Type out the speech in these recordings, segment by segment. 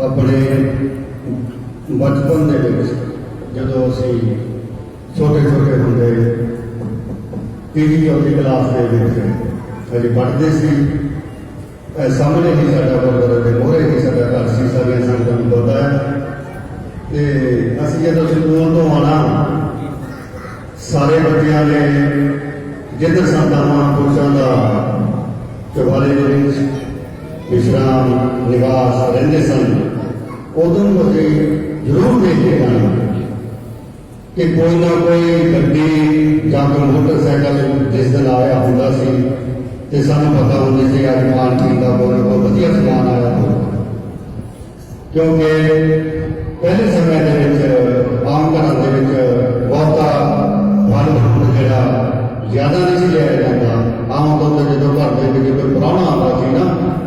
ਆਪਣੇ ਬਚਪਨ ਦੇ ਵਿੱਚ ਜਦੋਂ ਅਸੀਂ ਛੋਟੇ ਛੋਟੇ ਹੁੰਦੇ ਤੀਜੀ ਚੌਥੀ ਕਲਾਸ ਦੇ ਵਿੱਚ ਅਜੇ ਪੜ੍ਹਦੇ ਸੀ, ਇਹ ਸਾਹਮਣੇ ਹੀ ਸਾਡਾ ਗੁਰਦੁਆਰਾ ਤੇ ਮੋਹਰੇ ਹੀ ਸਾਡਾ ਘਰ ਸੀ, ਸਾਰੀਆਂ ਸੰਗਤਾਂ ਨੂੰ ਪਤਾ ਹੈ ਤੇ ਅਸੀਂ ਜਦੋਂ ਸਕੂਲ ਤੋਂ ਆਉਣਾ, ਸਾਰੇ ਬੱਚਿਆਂ ਨੇ ਜਿੱਧਰ ਸੰਤਾਂ, ਮਹਾਂਪੁਰਸ਼ਾਂ ਦਾ ਚੁਬਾਰੇ ਦੇ ਵਿੱਚ ਵਿਸ਼ਰਾਮ ਨਿਵਾਸ ਰਹਿੰਦੇ ਸਨ ਉਦੋਂ ਅਸੀਂ ਜ਼ਰੂਰ ਦੇਖਦੇ ਹਾਂ ਕਿ ਕੋਈ ਨਾ ਕੋਈ ਗੱਡੀ ਜਾਂ ਕੋਈ ਮੋਟਰਸਾਈਕਲ ਜਿਸ ਦਿਨ ਆਇਆ ਹੁੰਦਾ ਸੀ ਤੇ ਸਾਨੂੰ ਪਤਾ ਹੁੰਦਾ ਸੀ ਅੱਜ ਖਾਣ ਪੀਣ ਦਾ ਕੋਈ ਨਾ ਕੋਈ ਵਧੀਆ ਸਮਾਨ ਆਇਆ ਹੋਊਗਾ ਕਿਉਂਕਿ ਪਹਿਲੇ ਸਮੇਂ ਦੇ ਵਿੱਚ ਆਮ ਘਰਾਂ ਦੇ ਵਿੱਚ ਬਹੁਤਾ ਫਲ ਫਰੂਟ ਜਿਹੜਾ ਜ਼ਿਆਦਾ ਨਹੀਂ ਸੀ ਲਿਆ ਜਾਂਦਾ ਆਮ ਤੌਰ ਤੇ ਜਦੋਂ ਘਰ ਦੇ ਵਿੱਚ ਕੋਈ ਪ੍ਰਾਹੁਣਾ ਆਉਂਦਾ ਸੀ ਨਾ,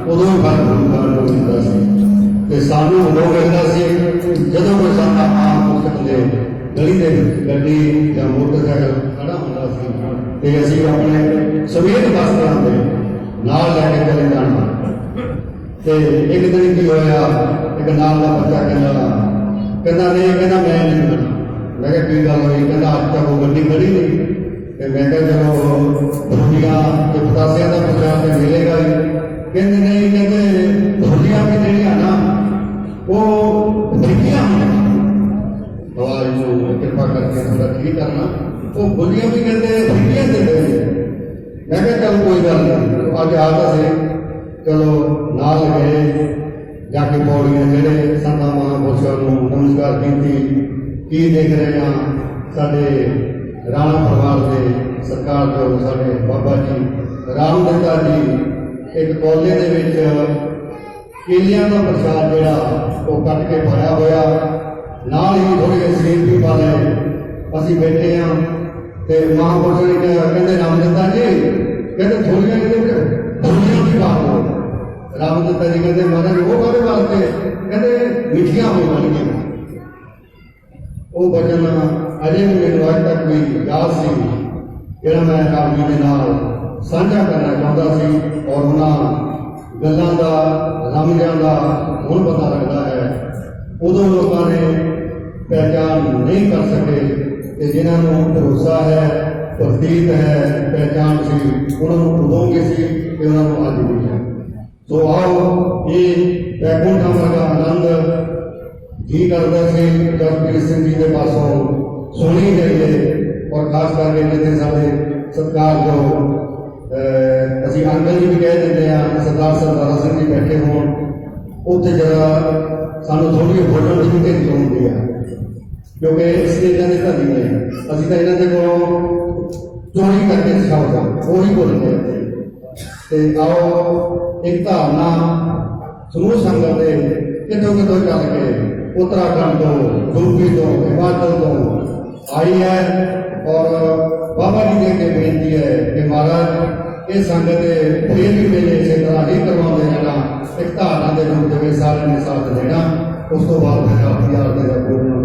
ਉਦੋਂ ਹੀ ਫਲ ਫਰੂਟ ਖਾਣ ਸੀ। ਤੇ ਸਾਨੂੰ ਉਦੋਂ ਮਿਲਦਾ ਸੀ, ਜਦੋਂ ਕੋਈ ਸਾਡਾ ਆਮ ਮੁਸਕ ਦੇ ਗਲੀ ਦੇ ਗੱਡੀ ਜਾਂ ਮੋਟਰਸਾਈਕਲ ਖੜਾ ਹੁੰਦਾ ਸੀ, ਤੇ ਅਸੀਂ ਆਪਣੇ ਸਵੇਰ ਵਾਸਤੇ ਦੇ ਨਾਲ ਲੈ ਕੇ ਚਲੇ ਜਾਣਾ। ਤੇ ਇੱਕ ਦਿਨ ਕੀ ਹੋਇਆ, ਇੱਕ ਨਾਲ ਦਾ ਬੱਚਾ ਕਹਿੰਦਾ ਕਹਿੰਦਾ, ਨਹੀਂ, ਕਹਿੰਦਾ ਮੈਂ ਨਹੀਂ ਮੈਂ ਕਿਹਾ, ਕੀ ਗੱਲ ਹੋਈ? ਕਹਿੰਦਾ, ਅੱਜ ਤੱਕ ਉਹ ਗੱਡੀ ਖੜੀ ਨਹੀਂ। ਤੇ ਮੈਂ ਕਿਹਾ ਚਲੋ ਦੁਨੀਆ ਤੇ ਪਤਾਸਿਆਂ ਦਾ ਪ੍ਰਚਾਰ ਤੇ ਮਿਲੇਗਾ ਹੀ ਕਹਿੰਦੇ ਨਹੀਂ ਕਹਿੰਦੇ ਦੁਨੀਆ ਵੀ ਜਿਹੜੀਆਂ ਨਾ ਉਹ ਡਿੱਗੀਆਂ ਆਵਾਜ਼ ਨੂੰ ਕਿਰਪਾ ਕਰਕੇ ਥੋੜਾ ਠੀਕ ਕਰਨਾ ਉਹ ਬੁੱਲੀਆਂ ਵੀ ਕਹਿੰਦੇ ਡਿੱਗੀਆਂ ਦਿੰਦੇ ਨੇ ਮੈਂ ਕਿਹਾ ਚੱਲ ਕੋਈ ਗੱਲ ਨਹੀਂ ਅੱਜ ਆ ਤਾਂ ਸੇ ਚਲੋ ਨਾਲ ਗਏ ਜਾ ਕੇ ਪੌੜੀਆਂ ਜਿਹੜੇ ਸੰਤਾਂ ਮਹਾਂਪੁਰਸ਼ਾਂ ਨੂੰ ਨਮਸਕਾਰ ਕੀਤੀ ਕੀ ਦੇਖ ਰਹੇ ਆ ਸਾਡੇ ਰਾਣਾ ਪਰਿਵਾਰ ਦੇ ਸਰਕਾਰ ਜੋ ਸਾਡੇ ਬਾਬਾ ਜੀ ਰਾਮਦਤਾ ਜੀ, ਇੱਕ ਕੋਲੇ ਦੇ ਵਿੱਚ ਕੇਲਿਆਂ ਦਾ ਪ੍ਰਸ਼ਾਦ ਜਿਹੜਾ ਉਹ ਕੱਟ ਕੇ ਪਾਇਆ ਹੋਇਆ। ਨਾਲ ਹੀ ਥੋੜੇ ਜਿਹੇ ਸੇਬ ਵੀ ਪਾ ਲਏ। ਅਸੀਂ ਬੈਠੇ ਆ ਤੇ ਮਹਾਂਪੁਰਸ਼ ਨੇ ਕਿਹਾ ਕਹਿੰਦੇ ਰਾਮਦਤਾ ਜੀ, ਕਹਿੰਦੇ, ਥੋੜੀਆਂ ਇਹਦੇ ਵਿੱਚ ਥੋੜੀਆਂ ਵੀ ਪਾ ਦਿਓ। ਰਾਮਦਤਾ ਜੀ ਕਹਿੰਦੇ, ਮਹਾਰਾਜ, ਉਹ ਕਾਹਦੇ ਵਾਸਤੇ? ਕਹਿੰਦੇ, ਮਿੱਠੀਆਂ ਹੋ ਜਾਣਗੀਆਂ ਉਹ ਬਚਨ ਅਜੇ ਵੀ ਮੈਨੂੰ ਅੱਜ ਤੱਕ ਯਾਦ ਸੀ। ਜਿਹੜਾ ਮੈਂ ਆਪ ਜੀ ਦੇ ਨਾਲ ਸਾਂਝਾ ਕਰਨਾ ਚਾਹੁੰਦਾ ਸੀ ਔਰ ਉਹਨਾਂ ਗੱਲਾਂ ਦਾ, ਰਮਜਾਂ ਦਾ ਹੁਣ ਪਤਾ ਲੱਗਦਾ ਹੈ। ਉਦੋਂ ਲੋਕਾਂ ਨੇ ਪਹਿਚਾਨ ਨਹੀਂ ਕਰ ਸਕੇ ਤੇ ਜਿਨ੍ਹਾਂ ਨੂੰ ਭਰੋਸਾ ਹੈ, ਪ੍ਰਤੀਤ ਹੈ ਪਹਿਚਾਨ ਸੀ, ਉਹਨਾਂ ਨੂੰ ਉਦੋਂ ਸੀ ਤੇ ਉਹਨਾਂ ਨੂੰ ਅੱਜ ਵੀ ਹੈ। ਸੋ ਆਓ ਇਹ ਬੈਕੁੰਠਾਂ ਵਰਗਾ ਆਨੰਦ ਜੀ ਕਰਦਾ ਸੀ ਜਸਪੀਰ ਸਿੰਘ ਜੀ ਦੇ ਪਾਸੋਂ ਸੁਣੀ ਜਾਈਏ। ਔਰ ਖਾਸ ਕਰਕੇ ਜਿੱਥੇ ਸਾਡੇ ਸਤਿਕਾਰ ਜੋ ਅਸੀਂ ਅੰਕਲ ਜੀ ਵੀ ਕਹਿ ਦਿੰਦੇ ਆ ਸਰਦਾਰ ਸਰਦਾਰ ਸਿੰਘ ਜੀ ਬੈਠੇ ਹੋਣ, ਉੱਥੇ ਜਰਾ ਸਾਨੂੰ ਥੋੜੀ ਬੋਲਣ ਦੀ ਵੀ ਹੁੰਦੀ ਆ ਕਿਉਂਕਿ ਇਸ ਦੇ ਇਹਨਾਂ ਦੇ ਧਨੀ ਨੇ। ਅਸੀਂ ਤਾਂ ਇਹਨਾਂ ਦੇ ਕੋਲੋਂ ਚੋਰੀ ਕਰਕੇ ਸਿਖਾਉਂਦਾ ਉਹੀ ਬੋਲਦੇ ਆ। ਤੇ ਆਓ, ਇੱਕ ਧਾਰਨਾ ਸਮੂਹ ਸੰਗਤ ਦੇ ਕਿਤੋਂ ਕਿਤੋਂ ਚੱਲ ਕੇ ਉੱਤਰਾਖੰਡ ਤੋਂ, ਯੂਪੀ ਤੋਂ, ਹਿਮਾਚਲ ਤੋਂ ਆਈ ਹੈ ਔਰ ਬਾਬਾ ਜੀ ਦੇ ਅੱਗੇ ਬੇਨਤੀ ਹੈ ਕਿ ਮਹਾਰਾਜ, ਇਹ ਸੰਗਤ ਦੇ ਫੇਰ ਵੀ ਮੇਲੇ ਇਸੇ ਤਰ੍ਹਾਂ ਹੀ ਕਰਵਾਉਂਦੇ ਰਹਿਣਾ ਇੱਕ ਧਾਰਨਾ ਦੇ ਰੂਪ ਦੇ ਵਿੱਚ ਸਾਰਿਆਂ ਨੇ ਸਾਥ ਦੇਣਾ। ਉਸ ਤੋਂ ਬਾਅਦ ਫਿਰ ਆਪਣੀ ਆਰਤੀ ਦਾ ਪੂਰਨ